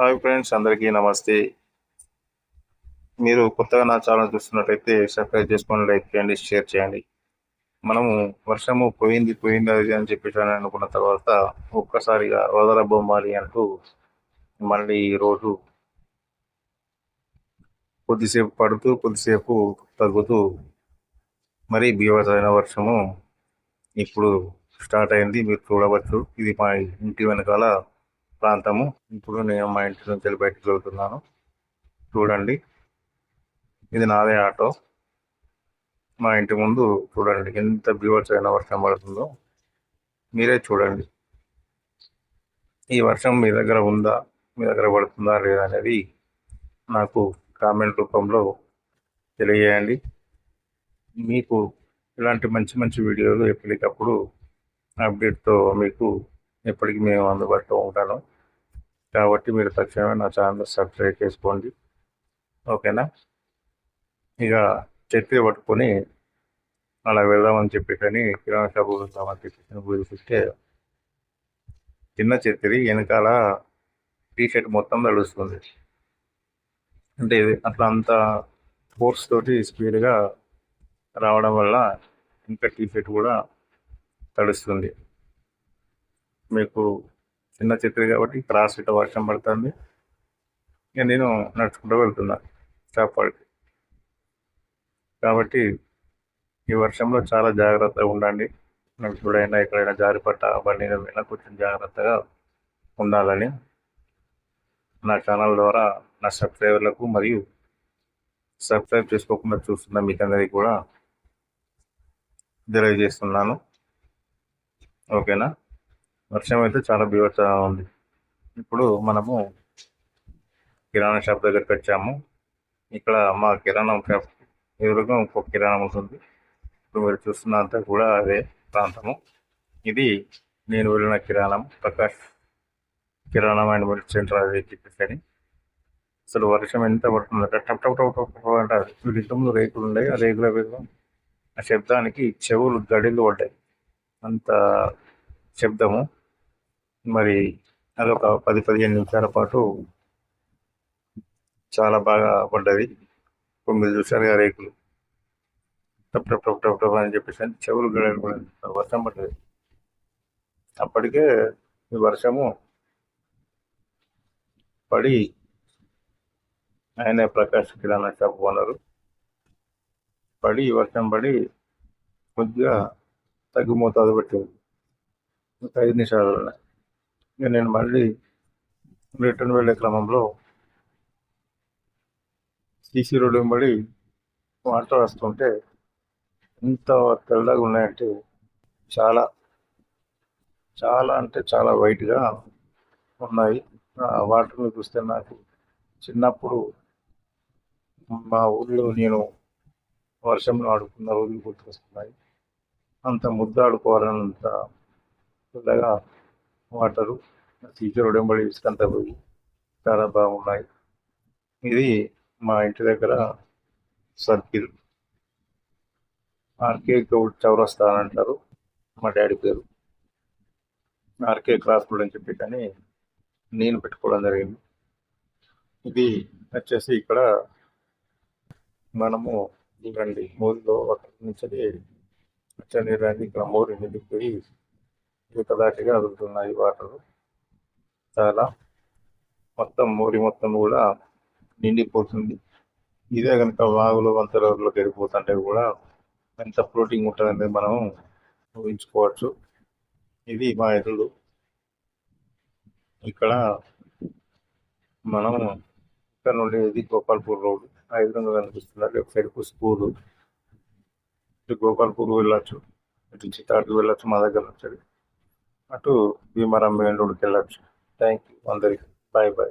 Hi friends అందరికీ నమస్తే. మీరు కొత్తగా నా ఛానల్ చూస్తున్నట్లయితే సబ్స్క్రైబ్ చేసుకోండి లైక్ చేయండి షేర్ చేయండి. మనము వర్షము పోయింది పోయింది అది అని చెప్పేసాను అనుకున్న తర్వాత ఒక్కసారిగా వదల బొమ్మాలి అంటూ మళ్ళీ ఈరోజు కొద్దిసేపు పడుతూ కొద్దిసేపు తగ్గుతూ మరీ బీభత్సమైన వర్షము ఇప్పుడు స్టార్ట్ అయింది. మీరు చూడవచ్చు. ఇది మా ఇంటి వెనకాల ప్రాంతము. ఇప్పుడు నేను మా ఇంటి నుంచి బయటకు వెళ్తున్నాను. చూడండి. ఇది నాదే ఆటో. మా ఇంటి ముందు చూడండి. ఎంత బీభత్సమైన వర్షం పడుతుందో. మీరే చూడండి. ఈ వర్షం మీ దగ్గర ఉందా? మీ దగ్గర పడుతుందా? లేదా? అనేది నాకు కామెంట్ రూపంలో తెలియజేయండి. మీకు ఇలాంటి మంచి మంచి వీడియోలు ఎప్పటికప్పుడు అప్డేట్తో మీకు ఎప్పటికీ మేము అందుబాటులో ఉంటాను. కాబట్టి మీరు తక్షణమే నా ఛానల్ సబ్స్క్రైబ్ చేసుకోండి. ఓకేనా? ఇక చెత్తి పట్టుకొని అలా వెళ్దామని చెప్పేసి కిరాణా షాపు వెళ్దామని చెప్పేసి పిలిపిస్తే చిన్న చెత్తిరి వెనకాల టీషర్ట్ మొత్తం తడుస్తుంది అంటే ఇది అట్లా అంత ఫోర్స్ తోటి స్పీడ్గా రావడం వల్ల ఇంకా టీ షర్ట్ కూడా తడుస్తుంది. మీకు చిన్న చెట్టు కాబట్టి క్రాస్ ఇట్లా వర్షం పడుతుంది. ఇక నేను నడుచుకుంటూ వెళ్తున్నా షాప్ వాడికి కాబట్టి ఈ వర్షంలో చాలా జాగ్రత్తగా ఉండండి. ఎప్పుడైనా ఎక్కడైనా జారిపట్ట బండి మీద కొంచెం జాగ్రత్తగా ఉండాలని నా ఛానల్ ద్వారా నా సబ్స్క్రైబర్లకు మరియు సబ్స్క్రైబ్ చేసుకోకుండా చూస్తున్న మీకందరికీ కూడా తెలియజేస్తున్నాను. ఓకేనా? వర్షం అయితే చాలా బీభత్సంగా ఉంది. ఇప్పుడు మనము కిరాణా షాప్ దగ్గరికి వచ్చాము. ఇక్కడ మా కిరాణా షాప్ ఎదురుగా ఇంకొక కిరాణం ఉంటుంది ఇప్పుడు మీరు చూస్తున్నంత కూడా అదే ప్రాంతము. ఇది నేను వెళ్ళిన కిరాణం. ప్రకాష్ కిరాణం అండ్ మిల్క్ సెంటర్ అది చెప్పేసి అసలు వర్షం ఎంత పడుతుందంటే టప్ టప్ టప్ టప్ అంటారు వీళ్ళ రేకులు ఉన్నాయి ఆ రేకుల ఆ శబ్దానికి చెవులు గడిలు పడ్డాయి. అంత శబ్దము. మరి అదొక పది పదిహేను నిమిషాల పాటు చాలా బాగా పడ్డది. ఇప్పుడు మీరు చూసారు రేకులు. టప్ టప్ టప్ టప్ టప్ అని చెప్పేసి చెవులు గడలు వర్షం పడ్డది. అప్పటికే ఈ వర్షము పడి ఆయన ప్రకాష్ కిరాణా షాప్ ఓనరు. పడి వర్షం పడి కొద్దిగా తగ్గుమోతాదు పెట్టింది ఒక ఐదు నిమిషాలు నేను మళ్ళీ రిటర్న్ వెళ్ళే క్రమంలో సీసీ రోడ్డు వెంబడి వాటర్ వస్తుంటే ఎంత తెల్లగా ఉన్నాయంటే చాలా చాలా అంటే చాలా వైట్గా ఉన్నాయి. వాటర్ని చూస్తే నాకు చిన్నప్పుడు మా ఊళ్ళో నేను వర్షంలో ఆడుకున్న రోజులు గుర్తుకొస్తున్నాయి అంత ముద్దాడుకోవాలన్నంత పెద్దగా వాటరు. టీచర్ ఉడంబడి ఇసుకంతా పోయి చాలా బాగున్నాయి. ఇది మా ఇంటి దగ్గర సర్కిల్. ఆర్కే గౌడ్ చౌరస్తా అని అంటారు. మా డాడీ పేరు. ఆర్కే క్రాస్ రోడ్ అని చెప్పి కానీ నేను పెట్టుకోవడం జరిగింది. ఇది వచ్చేసి ఇక్కడ మనము రండి మూడులో అక్కడి నుంచి వచ్చే రండి ఇక్కడ మోరు నిండిపోయి దాటిగా వెళ్తున్నాయి వాటర్. చాలా. మొత్తం మోరి మొత్తం కూడా నిండిపోతుంది. ఇదే కనుక వాగులు వంతలోకి వెళ్ళిపోతుంటే కూడా ఎంత ఫ్లోటింగ్ ఉంటుందని మనం ఊహించుకోవచ్చు. ఇది మా ఎదురు ఇక్కడ మనం ఇక్కడ నుండి ఇది గోపాల్పూర్ రోడ్. ఆ విధంగా కనిపిస్తున్నారు లెఫ్ట్ సైడ్ ఇటు గోపాల్పూర్ వెళ్ళొచ్చు. ఇటు చిత్తాడికి వెళ్ళచ్చు మా దగ్గర వచ్చాడు అటు భీమవరం మెయిన్ రోడ్కి వెళ్ళచ్చు. థ్యాంక్ యూ అందరికి. Bye bye